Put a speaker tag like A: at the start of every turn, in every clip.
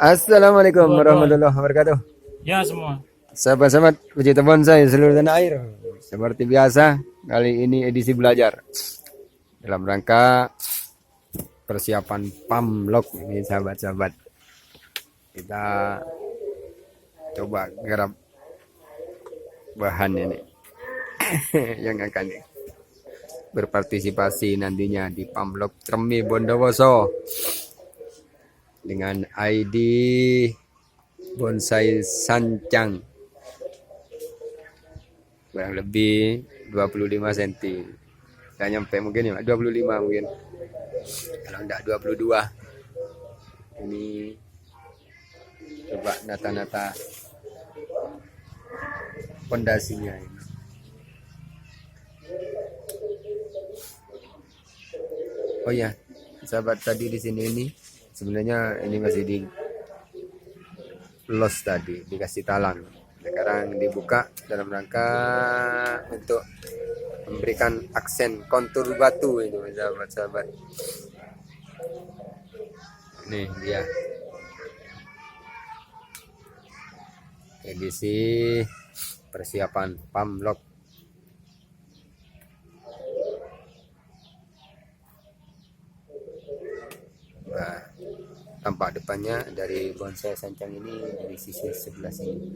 A: Assalamualaikum warahmatullahi wabarakatuh.
B: Ya semua.
A: Sahabat-sahabat pecinta bonsai seluruh tanah air. Seperti biasa, kali ini edisi belajar. Dalam rangka persiapan pamlok ini sahabat-sahabat. Kita coba garap bahan ini yang akan berpartisipasi nantinya di pamlok Cermi Bondowoso dengan ID bonsai sancang. Kurang lebih 25 cm nggak nyampe mungkin ya 25 mungkin. Kalau enggak 22 ini coba nata-nata pondasinya ini. Oh ya sahabat tadi di sini ini sebenarnya ini masih di los tadi dikasih talang. Sekarang dibuka dalam rangka untuk memberikan aksen kontur batu itu sahabat-sahabat. Ini dia. Edisi persiapan pamlok nah tampak depannya dari bonsai sancang ini dari sisi sebelah sini.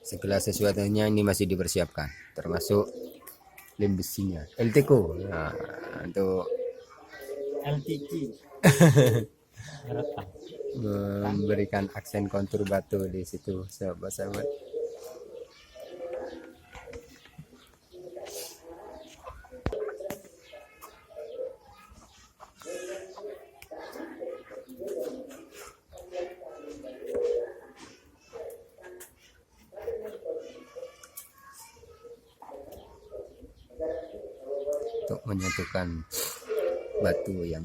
A: Segala sesuatunya ini masih dipersiapkan termasuk lem besinya. LTK nah, untuk
B: LTG.
A: Memberikan aksen kontur batu di situ sahabat-sahabat untuk menyatukan batu yang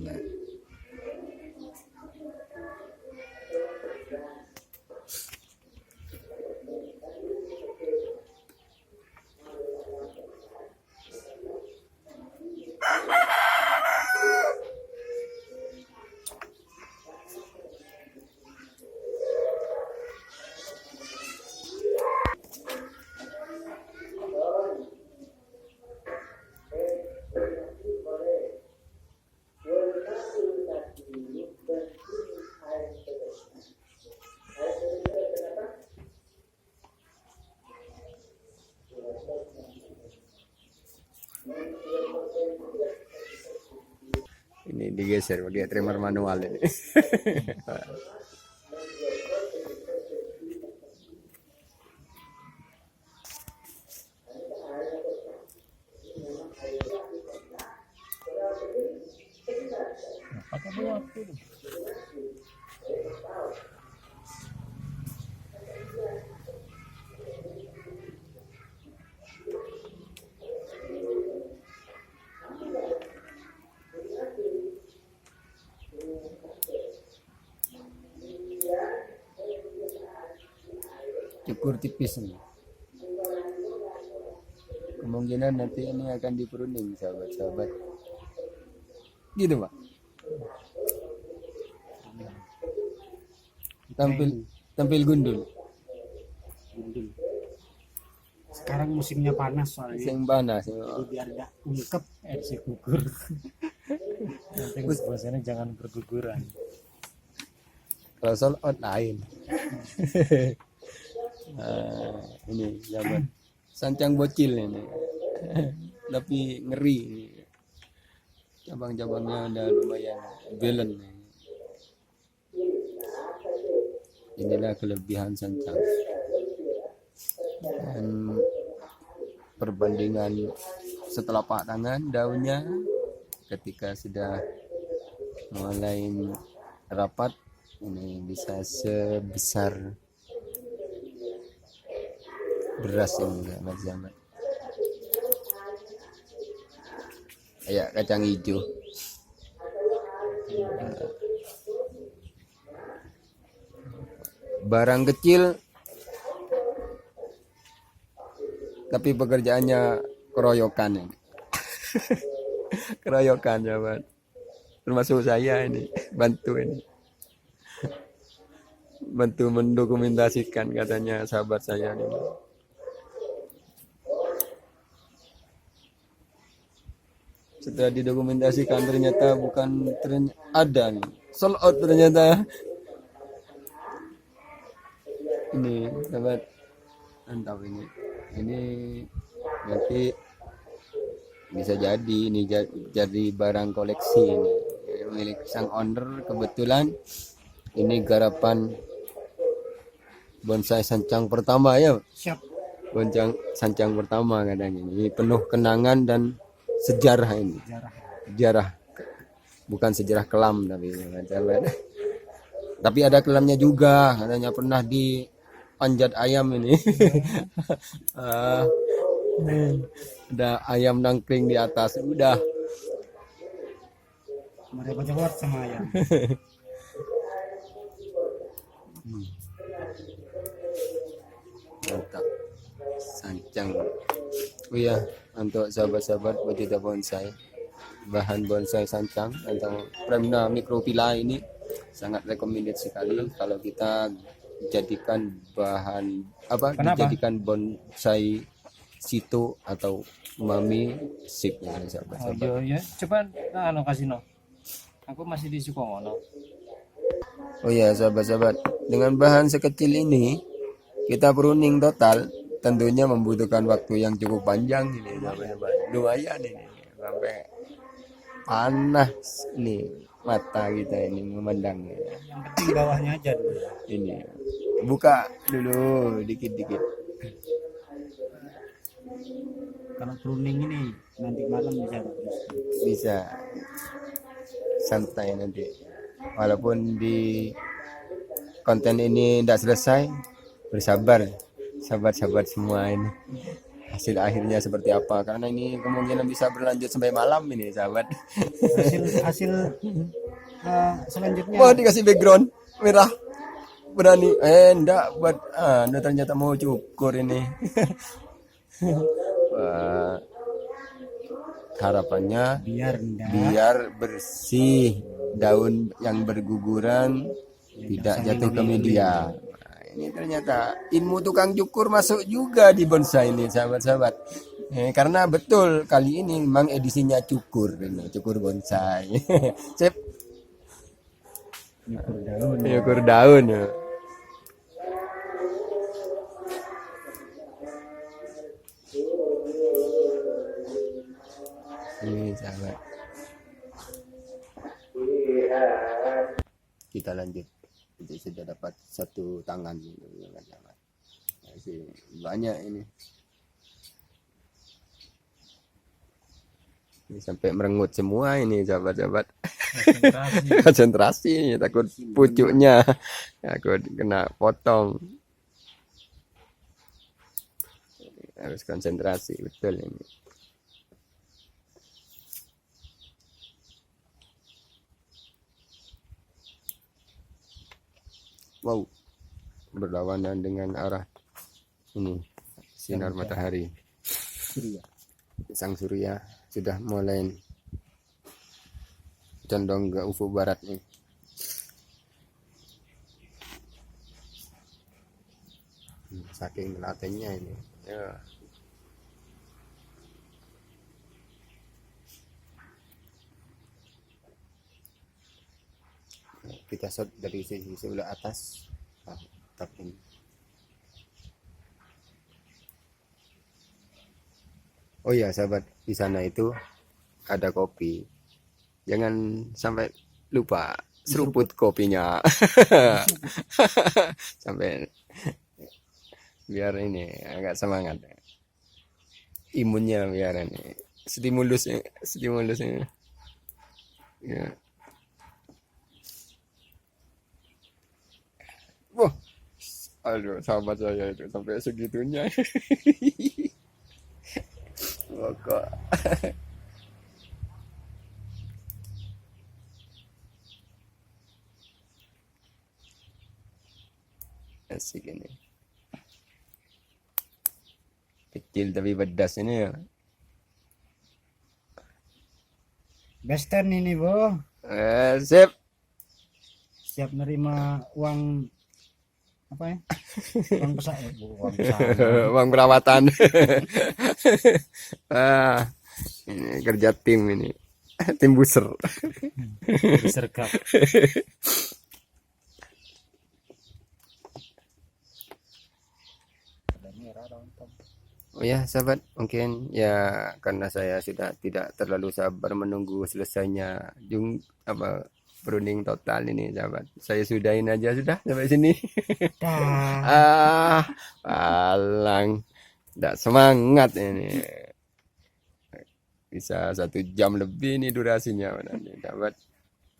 A: hindi geser. Mag-i-trimmer manual.
B: Eh.
A: Cukur tipis ini kemungkinan nanti ini akan diperuning sahabat-sahabat gitu pak tampil tampil gundul
B: Gundul. Sekarang musimnya panas soalnya.
A: sing panas
B: Jadi biar nggak ungkep eh si gugur. Penting bahasanya jangan berguguran.
A: kalau sold out lain Nah, ini zaman sancang bocil ini. Tapi ngeri ini. Cabang-cabangnya udah lumayan belen inilah kelebihan sancang. Dan perbandingan setelah pak tangan daunnya ketika sudah mulai rapat ini bisa sebesar beras ini amat zaman kayak kacang hijau. Barang kecil tapi pekerjaannya keroyokan ini. keroyokan sahabat termasuk saya ini bantu ini. Bantu mendokumentasikan katanya sahabat saya ini setelah didokumentasikan ternyata bukan ternyata ada nih. Sold out ternyata. Ini sahabat mantap ini. Ini nanti bisa jadi ini ja- jadi barang koleksi ini. Milik sang owner kebetulan ini garapan bonsai sancang pertama ya.
B: Siap.
A: Bonsai sancang pertama katanya. Ini penuh kenangan dan sejarah ini.
B: Jarah
A: sejarah. Bukan sejarah kelam tapi tapi ada kelamnya juga. Katanya pernah di panjat ayam ini. Ah, ada ayam nangkring di atas. Udah.
B: Mereka jawab sama ayam.
A: Mantap. Sancang. Oh iya untuk sahabat-sahabat pecinta bonsai. Bahan bonsai sancang atau Premna microphylla ini sangat recommended sekali. Kalau kita jadikan bahan apa
B: Kenapa?
A: dijadikan bonsai situ atau mami sip ya
B: oh
A: sahabat-sahabat
B: iya iya. Coba nah, anu kasih no. Aku masih di Sukomono.
A: Oh ya sahabat-sahabat, dengan bahan sekecil ini kita pruning total tentunya membutuhkan waktu yang cukup panjang ini. Lumayan ini sampai panas nih mata kita ini memandang
B: yang penting bawahnya aja dulu
A: ini. Buka dulu dikit-dikit.
B: kalau pruning ini nanti malam bisa
A: Bisa santai nanti. Walaupun di konten ini tidak selesai, bersabar, sahabat-sahabat semua ini. Hasil akhirnya seperti apa? Karena ini kemungkinan bisa berlanjut sampai malam ini, sahabat.
B: hasil hasil eh, selanjutnya
A: Wah, dikasih background merah. Berani. Eh, enggak buat ah, anda ternyata mau cukur ini. Wah, harapannya
B: biar enggak
A: biar bersih daun yang berguguran tidak jatuh ke media ini ternyata ilmu tukang cukur masuk juga di bonsai ini sahabat-sahabat. Eh, karena betul kali ini memang edisinya cukur ini cukur bonsai. Sip.
B: Nyukur daun.
A: Cukur daun ya. ini sahabat. Kita lanjut jadi sudah dapat satu tangan gitu, ya, sahabat. Masih banyak ini. Ini sampai merengut semua ini sahabat-sahabat.
B: Konsentrasi.
A: Konsentrasi ini takut pucuknya. Takut kena potong. Harus konsentrasi betul ini wow berlawanan dengan arah ini sinar matahari
B: surya
A: sang surya sudah mulai condong ke ufuk barat nih. Hmm, Saking melatihnya ini. Ya. Kita shot dari sisi sebelah atas. Ah, tapi Oh iya sahabat, di sana itu ada kopi. Jangan sampai lupa seruput kopinya. sampai biar ini agak semangat. Imunnya biar ini stimulusnya, stimulusnya. Ya. Wah, aduh sahabat saya itu sampai segitunya. Pokok. Asik ini. kecil tapi pedas ini ya.
B: Western ini, Bo.
A: Eh, sip.
B: Siap nerima uang apa ya? Uang eh, Bu, uang.
A: Uang perawatan. ah, ini kerja tim ini. Tim buser.
B: dong, Tom.
A: Oh ya, sahabat, mungkin ya karena saya sudah tidak terlalu sabar menunggu selesainya jung apa berunding total ini, sahabat. Saya sudahin aja sudah sampai sini. Ah, palang. Tidak semangat ini. Bisa satu jam lebih nih durasinya. Dapat.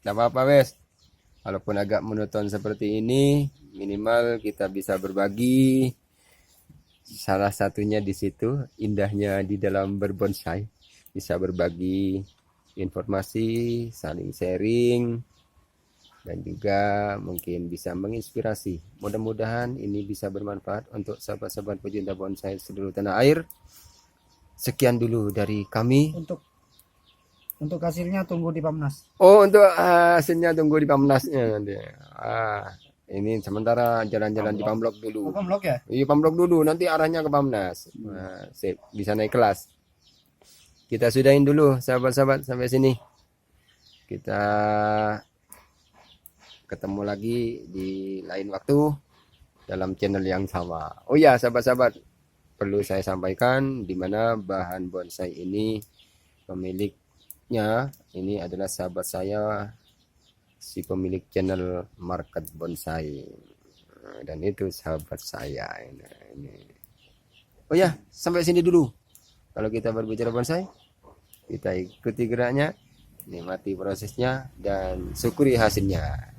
A: Tidak apa-apa, wes. Walaupun agak monoton seperti ini, minimal kita bisa berbagi. Salah satunya di situ, indahnya di dalam berbonsai. Bisa berbagi informasi, saling sharing, dan juga mungkin bisa menginspirasi. Mudah-mudahan ini bisa bermanfaat untuk sahabat-sahabat pecinta bonsai seluruh tanah air. Sekian dulu dari kami.
B: Untuk untuk hasilnya tunggu di Pamnas.
A: Oh, untuk hasilnya tunggu di Pamnasnya nanti. Ah, ini sementara jalan-jalan di Pamblok dulu.
B: Apa blok ya?
A: Iya, Pamblok dulu, nanti arahnya ke Pamnas. Nah, sip, bisa naik kelas. Kita sudahin dulu, sahabat-sahabat, sampai sini. Kita ketemu lagi di lain waktu dalam channel yang sama. Oh ya, sahabat-sahabat, perlu saya sampaikan di mana bahan bonsai ini pemiliknya ini adalah sahabat saya si pemilik channel Market Bonsai. Dan itu sahabat saya ini. Oh ya, sampai sini dulu. Kalau kita berbicara bonsai, kita ikuti geraknya, nikmati prosesnya dan syukuri hasilnya.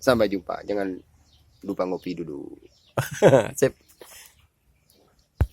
A: Sampai jumpa. Jangan lupa ngopi dulu. Sip.